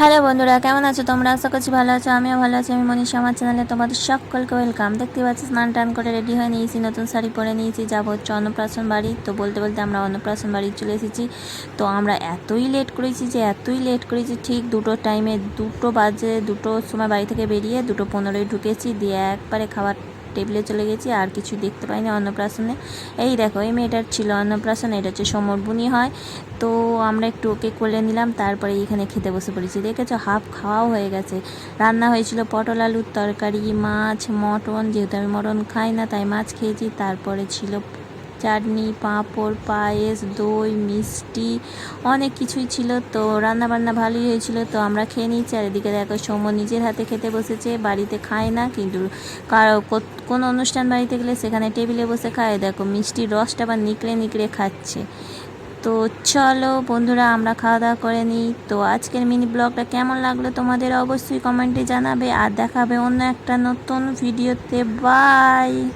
Hello বন্ধুরা, কেমন আছো তোমরা? আশা করছি ভালো আছো, আমিও ভালো আছি। আমি মনীষা, আমার চ্যানেলে তোমাদের সকলকে ওয়েলকাম দেখতে পাচ্ছি, স্নান টান করে রেডি হয়ে নিয়েছি, নতুন শাড়ি পরে নিয়েছি। যাব হচ্ছে অন্নপ্রাশন বাড়ি। তো বলতে বলতে আমরা অন্নপ্রাশন বাড়ি চলে এসেছি। তো আমরা এতই লেট করেছি যে, এতই লেট করেছি, ঠিক দুটো টাইমে দুটো বাজে দুটোর সময় বাড়ি থেকে বেরিয়ে দুটো পনেরোই ঢুকেছি। দিয়ে একবারে খাবার টেবিলে চলে গেছি, আর কিছু দেখতে পাইনি অন্নপ্রাশনে। এই দেখো, এই মেয়েটার ছিল অন্নপ্রাশন, এটা হচ্ছে সমরবুনি হয়। তো আমরা একটু ওকে কোলে নিলাম, তারপরে এখানে খেতে বসে পড়েছি। দেখেছ, হাফ খাওয়াও হয়ে গেছে। রান্না হয়েছিল পটল আলুর তরকারি, মাছ, মটন, যেহেতু আমি মটন খাই না, তাই মাছ খেয়েছি। তারপরে ছিল চাটনি, পাঁপড়, পায়েস, দই, মিষ্টি, অনেক কিছুই ছিল। তো রান্না বান্না ভালোই হয়েছিল। তো আমরা খেয়ে নিয়েছি। আর এদিকে দেখো সৌম্য নিজের হাতে খেতে বসেছে। বাড়িতে খায় না, কিন্তু কারও কোনো অনুষ্ঠান বাড়িতে গেলে সেখানে টেবিলে বসে খায়। দেখো মিষ্টির রসটা আবার নিকড়ে নিকড়ে খাচ্ছে। তো চলো বন্ধুরা, আমরা খাওয়া দাওয়া করে নিই। তো আজকের মিনি ব্লগটা কেমন লাগল তোমাদের অবশ্যই কমেন্টে জানাবে। আর দেখাবে অন্য একটা নতুন ভিডিওতে। বাই!